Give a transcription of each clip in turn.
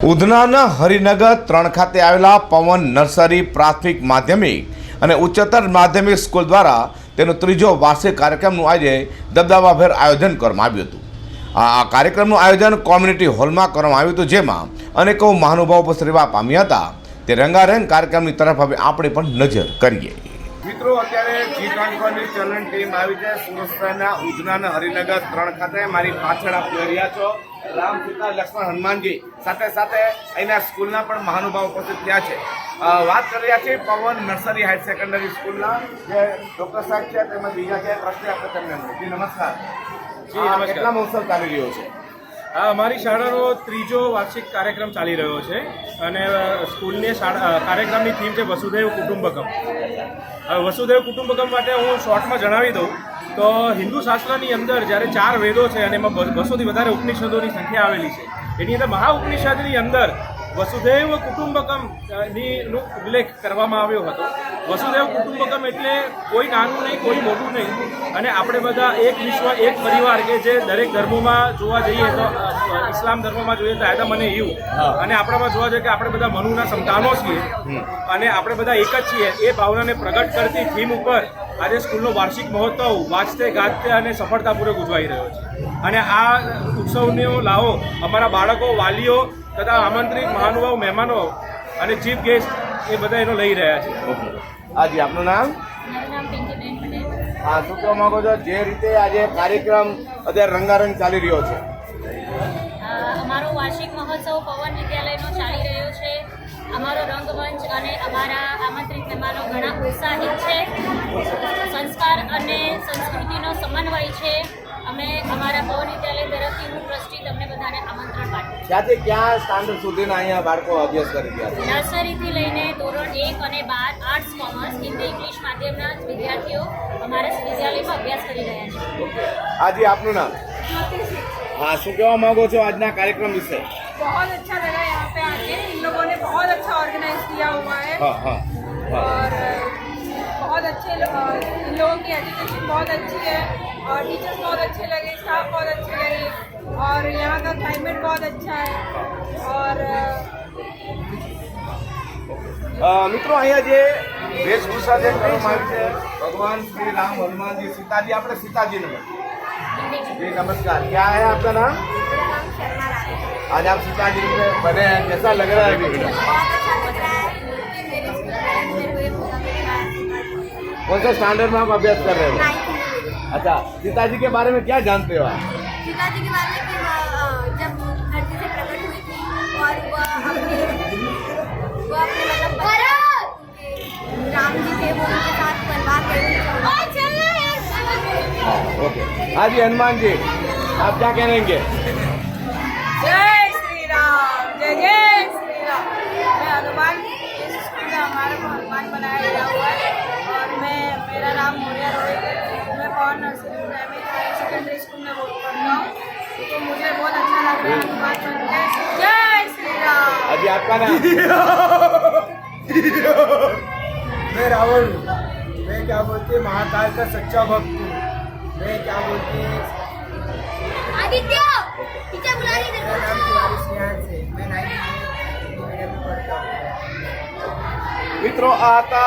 ઉધનાના હરિનગર ત્રણ ખાતે આવેલા પવન નર્સરી પ્રાથમિક માધ્યમિક અને ઉચ્ચતર માધ્યમિક સ્કૂલ દ્વારા તેનો ત્રીજો વાર્ષિક કાર્યક્રમનું આજે દબદબાભેર આયોજન કરવામાં આવ્યું હતું. આ કાર્યક્રમનું આયોજન કોમ્યુનિટી હોલમાં કરવામાં આવ્યું હતું, જેમાં અનેકો મહાનુભાવો પર રહેવા પામ્યા હતા. તે રંગારંગ કાર્યક્રમની તરફ હવે આપણે પણ નજર કરીએ. મિત્રો, અત્યારે ફોરની ચલણ ટીમ આવી છે. સુરતના ઉધના હરિનગર ત્રણ ખાતે મારી પાછળ આપ જોઈ રહ્યા છો. રામ સીતા લક્ષ્મણ હનુમાનજી સાથે સાથે અહીંના સ્કૂલના પણ મહાનુભાવ ઉપસ્થિત થયા છે. વાત કરી રહ્યા છીએ પવન નર્સરી હાયર સેકન્ડરી સ્કૂલના જે ડોક્ટર સાહેબ છે તેમજ બીજા છે પ્રશ્ન આપણે તેમને નમસ્કાર. જી, આ નમસ્કાર. કેટલામો ઉત્સવ ચાલી રહ્યો છે? આ અમારી શાળાનો ત્રીજો વાર્ષિક કાર્યક્રમ ચાલી રહ્યો છે અને સ્કૂલની શાળા કાર્યક્રમની થીમ છે વસુદેવ કુટુંબકમ. હવે વસુદેવ કુટુંબકમ માટે હું શોર્ટમાં જણાવી દઉં. તો હિન્દુ શાસ્ત્રની અંદર જ્યારે ચાર વેદો છે અને એમાં બસોથી વધારે ઉપનિષદોની સંખ્યા આવેલી છે, એની અંદર મહા ઉપનિષદની અંદર વસુદેવ કુટુંબકમની નો ઉલ્લેખ કરવામાં આવ્યો હતો. વસુદેવ કુટુંબકમ એટલે કોઈ નાનું નહીં કોઈ મોટું નહીં. અને આપણે બધા એક વિશ્વ એક પરિવાર કે જે દરેક ધર્મોમાં જોવા જઈએ તો ઇસ્લામ ધર્મમાં જોઈએ તો આદમ અને યુ અને આપણામાં જોવા જઈએ કે આપણે બધા મનુના સંતાનો છીએ. અને આપણે બધા એક જ છીએ. એ ભાવનાને પ્રગટ કરતી થીમ ઉપર આજે સ્કૂલનો વાર્ષિક મહોત્સવ વાંચતે ગાજતે અને સફળતાપૂર્વક ઉજવાઈ રહ્યો છે. અને આ ઉત્સવનો લાવો અમારા બાળકો વાલીઓ તથા આમંત્રિત મહાનુભાવ મહેમાનો અને ચીફ ગેસ્ટ એ બધા એનો લઈ રહ્યા છે. હાજી આપનું નામ? હા શું કહેવા માંગો છો? જે રીતે આજે કાર્યક્રમ અત્યારે રંગારંગ ચાલી રહ્યો છે. અમારો વાર્ષિક મહોત્સવ પવન વિદ્યાલયનો ચાલી રહ્યો છે. અમારો રંગમંચ અને અમારા આમંત્રિત મહેમાનો ઘણા ઉત્સાહિત છે. સંસ્કાર અને સંસ્કૃતિનો સમન્વય છે. અમે અમારા પવન વિદ્યાલય તરફથી ક્યાંથી ક્યાં સ્ટાન્ડર્ડ સુધીના અહીંયા બાળકો અભ્યાસ કરી રહ્યા છે છું નર્સરીથી લઈને ધોરણ એક અને બાર આર્ટ્સ કોમર્સ હિન્દી ઇંગ્લિશ માધ્યમના વિદ્યાર્થીઓ અમારા વિદ્યાલયમાં અભ્યાસ કરી રહ્યા છે હાજી આપનું નામ હા શું કહેવા માંગો છો આજના કાર્યક્રમ વિશે बहुत अच्छा लगा यहाँ पे आके इन लोगों ने बहुत अच्छा ऑर्गेनाइज किया हुआ है હા હા હા और बहुत अच्छे लो- इन लोगों की एजुकेशन बहुत अच्छी है और टीचर्स बहुत अच्छे लगे स्टाफ बहुत अच्छे लगे और यहाँ का क्लाइमेट बहुत अच्छा है और અ, મિત્રો અહીંયા જે વેશભૂષા જે કરવામાં આવી છે ભગવાન શ્રી રામ હનુમાનજી સીતાજી આપણે સીતાજી ને जी नमस्कार क्या है आपका नाम आज आप सीताजी में बने हैं कैसा लग रहा है अभी बहुत अच्छा लग रहा है कि मेरे पेरेंट्स मेरे को ये मौका मिल रहा है कौन सा स्टैंडर्ड में आप अभ्यास कर रहे हो अच्छा सीताजी के बारे में क्या जानते हो आप पिताजी के बारे में कि जब धरती से प्रकट हुई थी और वह अपने वो अपने मतलब राम जी थे वो उनके साथ बनवास गए थे हाँ जी हनुमान जी आप क्या कहेंगे जय तो मुझे बहुत अच्छा लग रहा है हनुमान बन के जय श्री राम हाँ जी आपका नाम मैं रावण मैं क्या बोलते महाकाल का सच्चा भक्त हूँ मैं क्या बोलते आदित्य टीचर बुला रही मेरा नाम तिवारी सिंह से मैं नाइन्थ मीडियम में पढ़ता हूँ મિત્રો આ હતા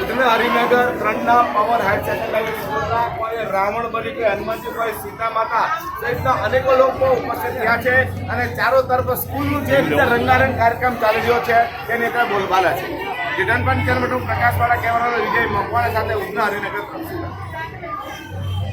ઉધના હરિનગર, ત્રણના પવન હાયર સેકન્ડરી સ્કૂલના કોઈ રાવણ બની કે હનુમાનજી, કોઈ સીતા માતા સહિતના અનેકો લોકો ઉપસ્થિત થયા છે અને ચારો તરફ સ્કૂલનું જે રીતે રંગારંગ કાર્યક્રમ ચાલી રહ્યો છે, તેની અંદર બોલબાલા છે. જીડન પણ ચેરમેન પ્રકાશવાળા કેમેરાનો વિજય મકવાણા સાથે ઉધના હરિનગર